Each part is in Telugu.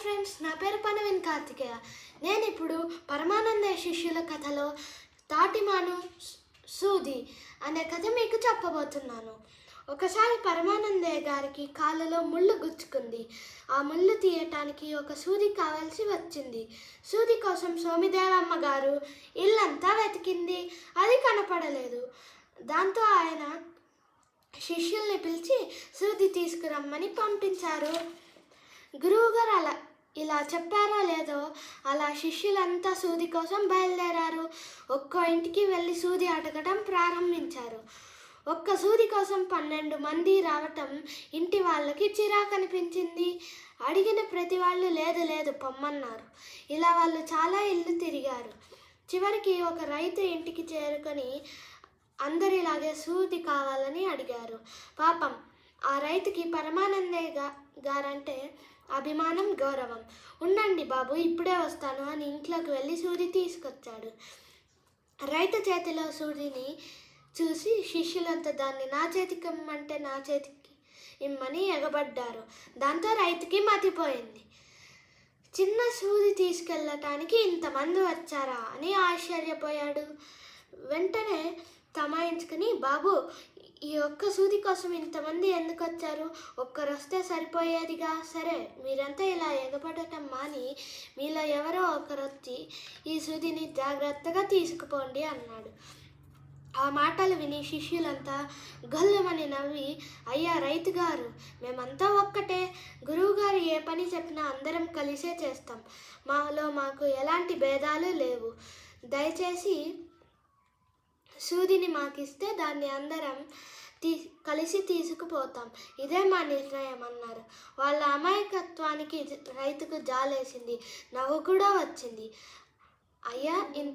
ఫ్రెండ్స్ నా పేరు పనవిన్ కార్తికేయ. నేను ఇప్పుడు పరమానంద శిష్యుల కథలో తాటిమాను సూది అనే కథ మీకు చెప్పబోతున్నాను. ఒకసారి పరమానందయ్య గారికి కాళ్ళలో ముళ్ళు గుచ్చుకుంది. ఆ ముళ్ళు తీయటానికి ఒక సూది కావాల్సి వచ్చింది. సూది కోసం సోమిదేవమ్మ గారు ఇల్లంతా వెతికింది. అది కనపడలేదు. దాంతో ఆయన శిష్యుల్ని పిలిచి సూది తీసుకురమ్మని పంపించారు. గురువుగారు అలా ఇలా చెప్పారో లేదో అలా శిష్యులంతా సూది కోసం బయలుదేరారు. ఒక్కో ఇంటికి వెళ్ళి సూది అడగడం ప్రారంభించారు. ఒక్క సూది కోసం పన్నెండు మంది రావటం ఇంటి వాళ్ళకి చిరాకు అనిపించింది అడిగిన ప్రతి వాళ్ళు లేదు లేదు పొమ్మన్నారు. ఇలా వాళ్ళు చాలా ఇల్లు తిరిగారు. చివరికి ఒక రైతు ఇంటికి చేరుకొని అందరిలాగే సూది కావాలని అడిగారు. పాపం ఆ రైతుకి పరమానందయ్య గారంటే అభిమానం గౌరవం. ఉండండి బాబు ఇప్పుడే వస్తాను అని ఇంట్లోకి వెళ్ళి సూది తీసుకొచ్చాడు. రైతు చేతిలో సూదిని చూసి శిష్యులంతా దాన్ని నా చేతికి ఇమ్మంటే నా చేతికి ఇమ్మని ఎగబడ్డారు. దాంతో రైతుకి మతిపోయింది చిన్న సూది తీసుకెళ్ళటానికి ఇంతమంది వచ్చారా అని ఆశ్చర్యపోయాడు. వెంటనే తమాయించుకుని బాబు ఈ ఒక్క సూది కోసం ఇంతమంది ఎందుకు వచ్చారు? ఒక్కరు వస్తే సరిపోయేదిగా? సరే మీరంతా ఇలా ఎగబడటం మాని మీలో ఎవరో ఒకరు వచ్చి ఈ సూదిని జాగ్రత్తగా తీసుకుపోండి అన్నాడు. ఆ మాటలు విని శిష్యులంతా గల్లమని నవ్వి అయ్యా రైతు గారు మేమంతా ఒక్కటే. గురువుగారు ఏ పని చెప్పినా అందరం కలిసే చేస్తాం. మాలో మాకు ఎలాంటి భేదాలు లేవు. దయచేసి సూదిని మాకిస్తే దాన్ని అందరం తీ కలిసి తీసుకుపోతాం. ఇదే మా నిర్ణయం అన్నారు. వాళ్ళ అమాయకత్వానికి రైతుకు జాలేసింది. నవ్వు కూడా వచ్చింది. అయ్యా ఇన్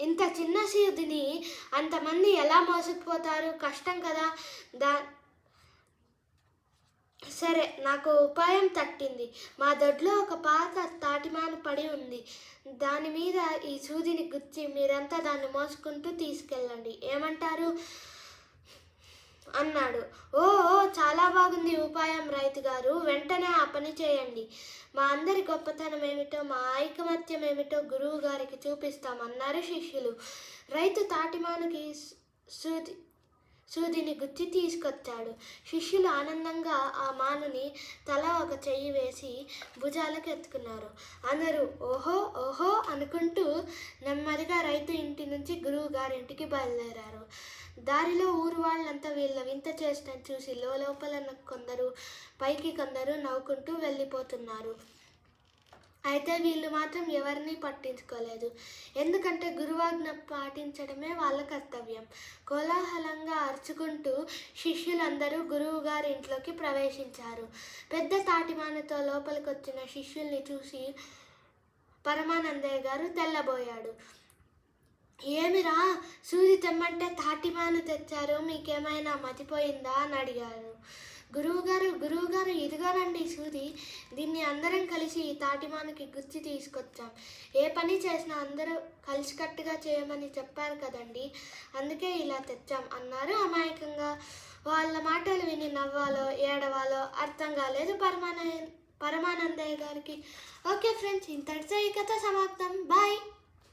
ఇంత చిన్న సూదిని అంతమంది ఎలా మోసుకుపోతారు కష్టం కదా. దా సరే నాకు ఉపాయం తట్టింది. మా దొడ్లో ఒక పాత పడి ఉంది. దాని మీద ఈ సూదిని గుచ్చి మీరంతా దాన్ని మోసుకుంటూ తీసుకెళ్ళండి. ఏమంటారు? అన్నాడు. ఓ చాలా బాగుంది ఉపాయం రైతు గారు. వెంటనే ఆ పని చేయండి. మా అందరి గొప్పతనం ఏమిటో మా ఐకమత్యం ఏమిటో గురువు గారికి చూపిస్తామన్నారు శిష్యులు. రైతు తాటిమానుకి సూది సూదిని గుచ్చి తీసుకొచ్చాడు. శిష్యులు ఆనందంగా ఆ మానుని తల ఒక చెయ్యి వేసి భుజాలకు ఎత్తుకున్నారు. అందరూ ఓహో ఓహో అనుకుంటూ నెమ్మదిగా రైతు ఇంటి నుంచి గురువు గారింటికి బయలుదేరారు. దారిలో ఊరు వాళ్ళంతా వీళ్ళ వింత చేసిన చూసి లోపల కొందరు పైకి కొందరు నవ్వుకుంటూ వెళ్ళిపోతున్నారు. అయితే వీళ్ళు మాత్రం ఎవరిని పట్టించుకోలేదు. ఎందుకంటే గురువాజ్ఞ పాటించడమే వాళ్ళ కర్తవ్యం. కోలాహలంగా అరుచుకుంటూ శిష్యులందరూ గురువు గారి ఇంట్లోకి ప్రవేశించారు. పెద్ద తాటిమానతో లోపలికి వచ్చిన శిష్యుల్ని చూసి పరమానందయ్య గారు తెల్లబోయాడు. ఏమిరా? సూది తెమ్మంటే తాటిమాను తెచ్చారు. మీకేమైనా మతిపోయిందా? అని అడిగారు. గురువుగారు గురువుగారు ఇదిగోనండి సూది. దీన్ని అందరం కలిసి ఈ తాటిమానుకి గుచ్చి తీసుకొచ్చాం. ఏ పని చేసినా అందరూ కలిసికట్టుగా చేయమని చెప్పారు కదండి. అందుకే ఇలా తెచ్చాం అన్నారు అమాయకంగా. వాళ్ళ మాటలు విని నవ్వాలో ఏడవాలో అర్థం కాలేదు పరమాన పరమానందయ్య గారికి. ఓకే ఫ్రెండ్స్ ఇంతటితో ఈ కథ సమాప్తం. బాయ్.